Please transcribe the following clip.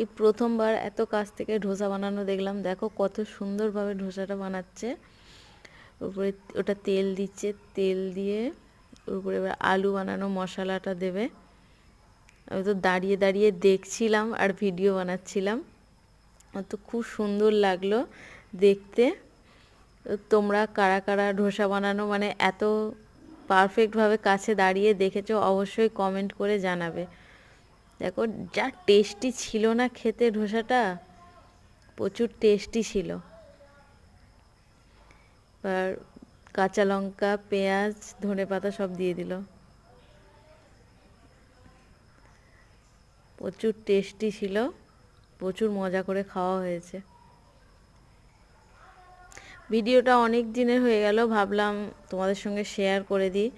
এই প্রথমবার এত কাছ থেকে ধোসা বানানো দেখলাম। দেখো কত সুন্দরভাবে ধোসাটা বানাচ্ছে। উপরে ওটা তেল দিচ্ছে, তেল দিয়ে উপরে এবার আলু বানানো, মশলাটা দেবে। আমি তো দাঁড়িয়ে দাঁড়িয়ে দেখছিলাম আর ভিডিও বানাচ্ছিলাম। আমার তো খুব সুন্দর লাগল দেখতে। তোমরা কারা কারা ধোসা বানানো মানে এত পারফেক্টভাবে কাছে দাঁড়িয়ে দেখেছ অবশ্যই কমেন্ট করে জানাবে। দেখো, যা টেস্টি ছিল না খেতে ধোসাটা, প্রচুর টেস্টি ছিল। আর কাঁচা লঙ্কা, পেঁয়াজ, ধনে পাতা সব দিয়ে দিল। প্রচুর টেস্টি ছিল, প্রচুর মজা করে খাওয়া হয়েছে। ভিডিওটা অনেক দিনের হয়ে গেল, ভাবলাম তোমাদের সঙ্গে শেয়ার করে দিই।